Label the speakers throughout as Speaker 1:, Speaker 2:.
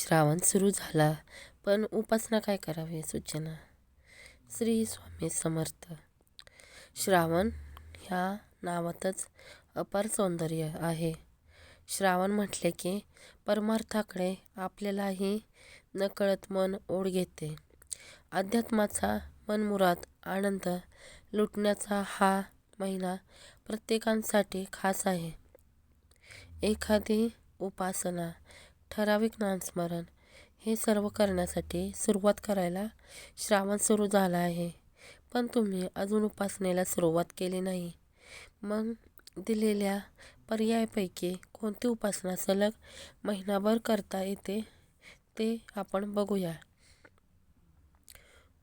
Speaker 1: श्रावण सुरू झाला पण उपासना काय करावी सूचना? श्री स्वामी समर्थ. श्रावण ह्या नावातच अपार सौंदर्य आहे. श्रावण म्हटले की परमार्थाकडे आपल्यालाही नकळत मन ओढ घेते. अध्यात्माचा मनमुराद आनंद लुटण्याचा हा महिना प्रत्येकांसाठी खास आहे. एखादी उपासना ठराविक नामस्मरण हे सर्व करण्यासाठी सुरुवात करायला श्रावण सुरू झाला आहे. पण तुम्ही अजून उपासनेला सुरुवात केली नाही. मग दिलेल्या पर्यायापैकी कोणती उपासना सलग महिनाभर करता येते ते आपण बघूया.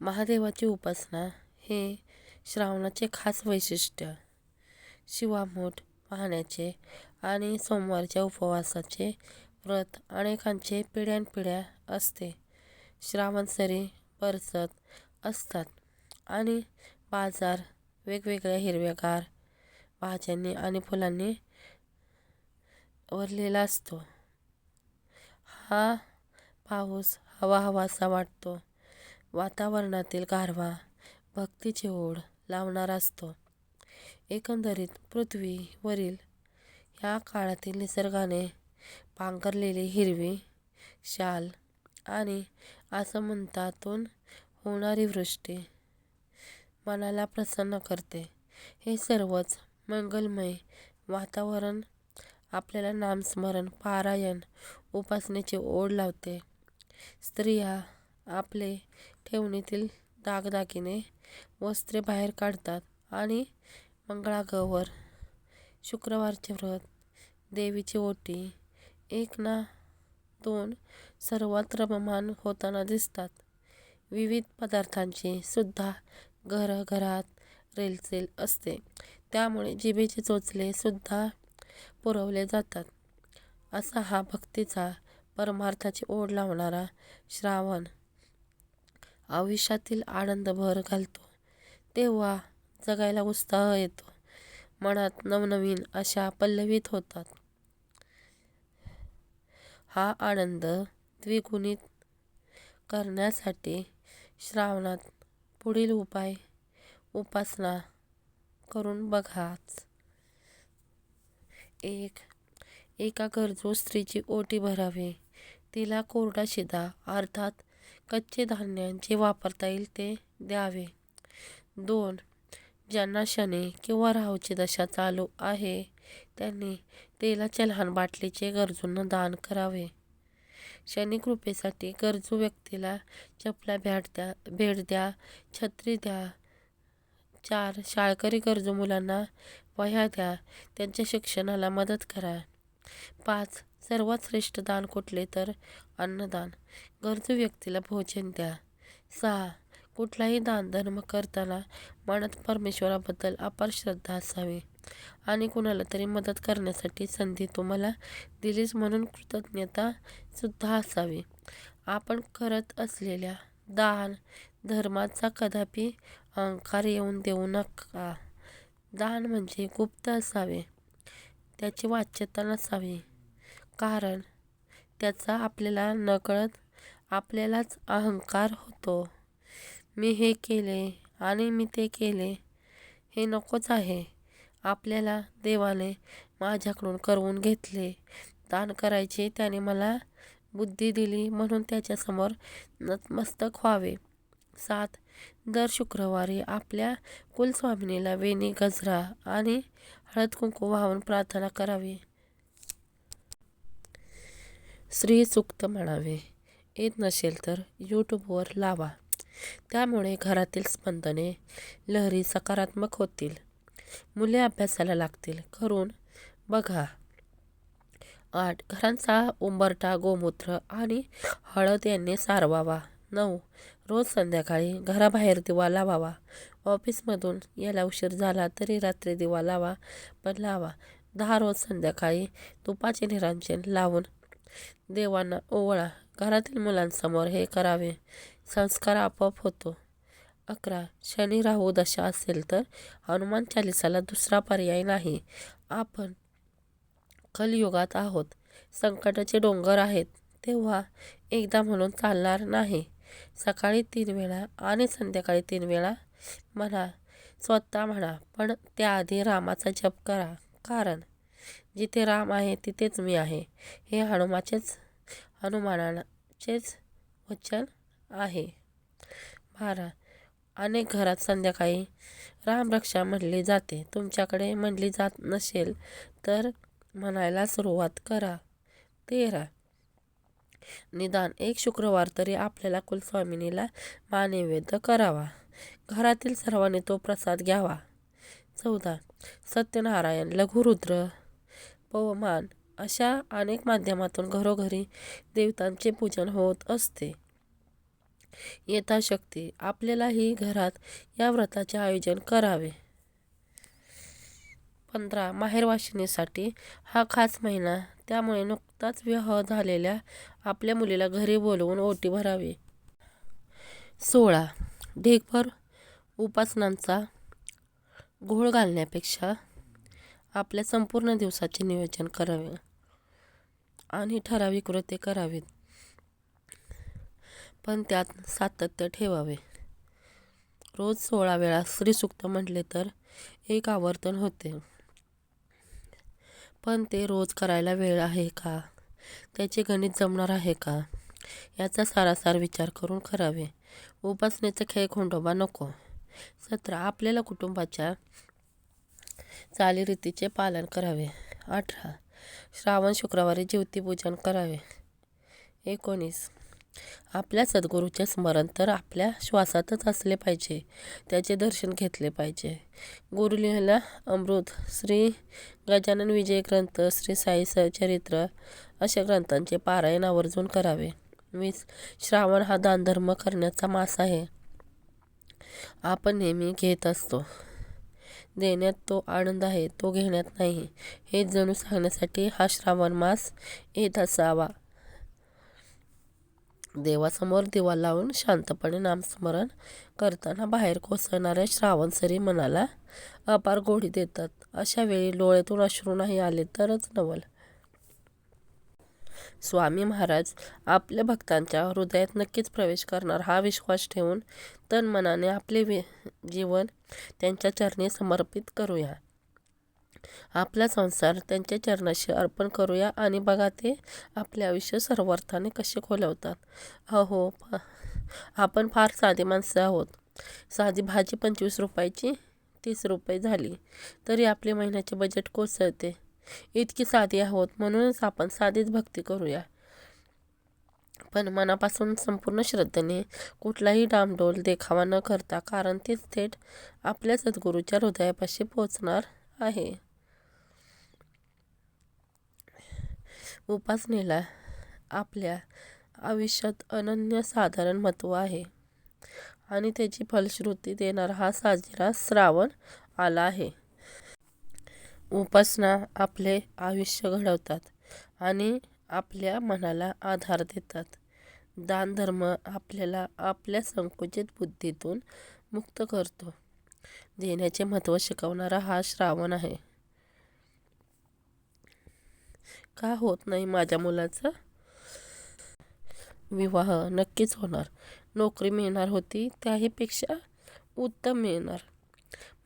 Speaker 1: महादेवाची उपासना हे श्रावणाचे खास वैशिष्ट्य. शिवामूठ पाहण्याचे आणि सोमवारच्या उपवासाचे व्रत अनेकांचे पिढ्यानपिढ्या असते. श्रावणसरी परसत असतात आणि बाजार वेगवेगळ्या हिरव्यागार भाज्यांनी आणि फुलांनी भरलेला असतो. हा पाऊस हवा हवासा वाटतो. वातावरणातील गारवा भक्तीची ओढ लावणारा असतो. एकंदरीत पृथ्वीवरील ह्या काळातील निसर्गाने पांघरलेले हिरवी शाल आणि आसमंतातून होणारी वृष्टी मनाला प्रसन्न करते. हे सर्वच मंगलमय वातावरण आपल्याला नामस्मरण पारायण उपासनेची ओढ लावते. स्त्रिया आपले ठेवणीतील दागदागिने वस्त्रे बाहेर काढतात आणि मंगळागौर शुक्रवारचे व्रत देवीची ओटी एक ना दोन सर्वात रममाण होताना दिसतात. विविध पदार्थांची सुद्धा घरघरात रेलचेल असते. त्यामुळे जिभेचे चोचले सुद्धा पुरवले जातात. असा हा भक्तीचा परमार्थाची ओढ लावणारा श्रावण आयुष्यातील आनंद भर घालतो. तेव्हा जगायला उत्साह येतो. मनात नवनवीन आशा पल्लवित होतात. हा आनंद द्विगुणित करण्यासाठी श्रावणात पुढील उपाय उपासना करून बघाच. एक एका गरजू स्त्रीची ओटी भरावी. तिला कोरडा शिदा अर्थात कच्चे धान्य जे वापरता येईल ते द्यावे. दोन ज्यांना शनी किंवा राहूची दशा चालू आहे त्यांनी तेलाच्या लहान बाटलीचे गरजूंना दान करावे. शनिकृपेसाठी गरजू व्यक्तीला चपला भेट द्या भेट द्या छत्री द्या चार शाळकरी गरजू मुलांना वह्या द्या त्यांच्या शिक्षणाला मदत करा. पाच सर्वात श्रेष्ठ दान कुठले तर अन्नदान. गरजू व्यक्तीला भोजन द्या. सहा कुठलाही दानधर्म करताना मनात परमेश्वराबद्दल अपार श्रद्धा असावी. आणि कुणाला तरी मदत करण्यासाठी संधी तुम्हाला दिलीच म्हणून कृतज्ञता सुद्धा असावी. आपण करत असलेल्या दान धर्माचा कदापि अहंकार येऊन देऊ नका. दान म्हणजे गुप्त असावे. त्याची वाच्यता नसावी. कारण त्याचा आपल्याला नकळत आपल्यालाच अहंकार होतो. मी हे केले आणि मी ते केले हे नकोच आहे. आपल्याला देवाने माझ्याकडून करवून घेतले. दान करायचे त्याने मला बुद्धी दिली म्हणून त्याच्यासमोर नतमस्तक व्हावे. सात दर शुक्रवारी आपल्या कुलस्वामिनीला वेणी गजरा आणि हळद कुंकू वाहून प्रार्थना करावी. स्त्री सुक्त म्हणावे. येत नसेल तर यूट्यूबवर लावा. त्यामुळे घरातील स्पंदने लहरी सकारात्मक होतील. मुले अभ्यासाला लागतील. करून बघा. आठ. घरांचा उंबरठा गोमूत्र आणि हळद यांनी सारवावा. नऊ. रोज संध्याकाळी घराबाहेर दिवा लावावा. ऑफिसमधून यायला उशीर झाला तरी रात्री दिवा लावा पण लावा. दहा रोज संध्याकाळी तुपाचे निरांजन लावून देवांना ओवळा. घरातील मुलांसमोर हे करावे. संस्कार आपोआप होतो. अकरा. शनी राहू दशा असेल तर हनुमान चालिसाला दुसरा पर्याय नाही. आपण कलयुगात आहोत. संकटाचे डोंगर आहेत. तेव्हा एकदा म्हणून चालणार नाही. सकाळी तीन वेळा आणि संध्याकाळी तीन वेळा म्हणा. स्वतः म्हणा. पण त्याआधी रामाचा जप करा. कारण जिथे राम आहे तिथेच मी आहे. हे हनुमाचेच हनुमानाचेच वचन आहे. बारा अनेक घरात संध्याकाळी रामरक्षा म्हणली जाते. तुमच्याकडे म्हणली जात नसेल तर म्हणायला सुरुवात करा. तेरा. निदान एक शुक्रवार तरी आपल्याला कुलस्वामिनीला मानैवेद्य करावा. घरातील सर्वांनी तो प्रसाद घ्यावा. चौदा. सत्यनारायण लघुरुद्र पवमान अशा अनेक माध्यमातून घरोघरी देवतांचे पूजन होत असते. यथाशक्ती आपल्यालाही घरात या व्रताचे आयोजन करावे. पंधरा. माहेरवाशिनीसाठी हा खास महिना. त्यामुळे नुकताच विवाह झालेल्या आपल्या मुलीला घरी बोलवून ओटी भरावी. सोळा. ढेकभर उपासनांचा घोळ घालण्यापेक्षा आपल्या संपूर्ण दिवसाचे नियोजन करावे आणि ठराविक व्रते करावीत. पण त्यात सातत्य ठेवावे. रोज सोळा वेळा श्रीसूक्त म्हटले तर एक आवर्तन होते. पण ते रोज करायला वेळ आहे का? त्याचे गणित जमणार आहे का? याचा सारासार विचार करून करावे. उपासनेचा खेळ खोंडोबा नको. सतरा आपल्याला कुटुंबाच्या चालीरीतीचे पालन करावे. अठरा श्रावण शुक्रवारी ज्योतिपूजन करावे. एकोणीस आपल्या सद्गुरूचे स्मरण तर आपल्या श्वासातच असले पाहिजे त्याचे दर्शन घेतले पाहिजे. गुरुलीला अमृत श्री गजानन विजय ग्रंथ श्री साई चरित्र अशा ग्रंथांचे पारायण आवर्जून करावे. वीस श्रावण हा दानधर्म करण्याचा मास आहे. आपण नेहमी घेत असतो. देण्यात तो आनंद आहे तो घेण्यात नाही. हे जणू सांगण्यासाठी हा श्रावण मास येत असावा. देवासमोर दिवा लावून शांतपणे नामस्मरण करताना बाहेर कोसळणाऱ्या श्रावणसरी मनाला अपार गोडी देतात. अशा वेळी डोळ्यातून अश्रू नाही आले तरच नवल. स्वामी महाराज आपल्या भक्तांच्या हृदयात नक्कीच प्रवेश करणार हा विश्वास ठेवून तन मनाने आपले जीवन त्यांच्या चरणी समर्पित करूया. आपला संसार त्यांच्या चरणाशी अर्पण करूया आणि बघा ते आपले आयुष्य सर्वार्थाने कसे खोलवतात. अहो आपण फार साधी माणसं आहोत. साधी भाजी पंचवीस रुपयाची तीस रुपये झाली. तरी आपले महिन्याचे बजेट कोसळते. इतकी साधी आहोत म्हणूनच आपण साधीच भक्ती करूया. पण मनापासून संपूर्ण श्रद्धेने कुठलाही डामडोल देखावा न करता कारण तेच थेट आपल्या सद्गुरूच्या हृदयापाशी पोचणार आहे. उपासनेला आपल्या आयुष्यात अनन्यसाधारण महत्त्व आहे. आणि त्याची फलश्रुती देणारा हा साजरा श्रावण आला आहे. उपासना आपले आयुष्य घडवतात आणि आपल्या मनाला आधार देतात. दानधर्म आपल्याला आपल्या संकुचित बुद्धीतून मुक्त करतो. देण्याचे महत्त्व शिकवणारा हा श्रावण आहे. का होत नाही माझ्या मुलाचा? विवाह नक्कीच होणार. नोकरी मिळणार होती त्याहीपेक्षा उत्तम मिळणार.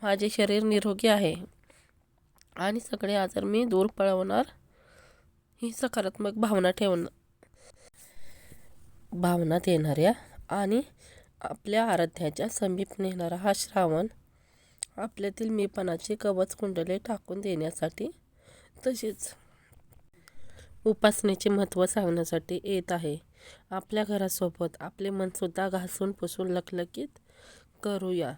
Speaker 1: माझे शरीर निरोगी आहे. आणि सगळे आजार मी दूर पळवणार. ही सकारात्मक भावना ठेवणार भावनात येणाऱ्या आणि आपल्या आराध्याच्या समीप नेणारा हा श्रावण आपल्यातील मीपणाची कवच कुंडले टाकून देण्यासाठी तसेच उपासनेचे महत्त्व सांगण्यासाठी येत आहे. आपल्या घरासोबत आपले मनसुद्धा घासून पुसून लखलखीत करूया.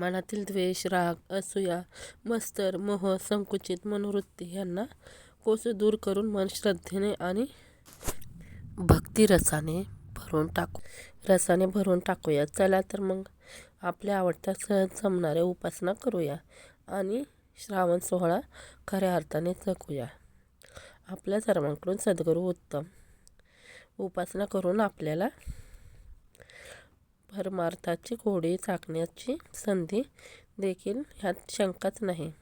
Speaker 1: मनातील द्वेष राग असूया. मस्तर मोह संकुचित मनोवृत्ती यांना कोस दूर करून मन श्रद्धेने आणि भक्तिरसाने भरून टाकू. रसाने भरून टाकूया. चला तर मग आपल्या आवडत्या सहज जमणाऱ्या उपासना करूया आणि श्रावण सोहळा खऱ्या अर्थाने जगूया आपल्या सर्वांकडून सद्गुरू उत्तम. उपासना करून आपल्याला परमार्थाची घोडी चाकण्याची संधी देखील ह्यात शंकाच नाही.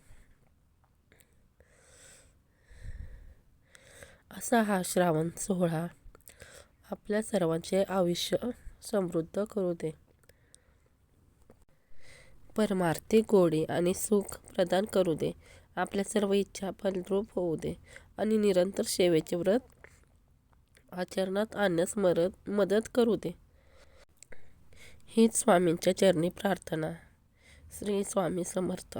Speaker 1: असा हा श्रावण सोहळा आपल्या सर्वांचे आयुष्य समृद्ध करू दे. परमार्थी गोडी आणि सुख प्रदान करू दे. आपल्या सर्व इच्छा फलरूप होऊ दे. आणि निरंतर सेवेचे व्रत आचरणात आणण्यास मरत मदत करू दे. हीच स्वामींच्या चरणी प्रार्थना. श्री स्वामी समर्थ.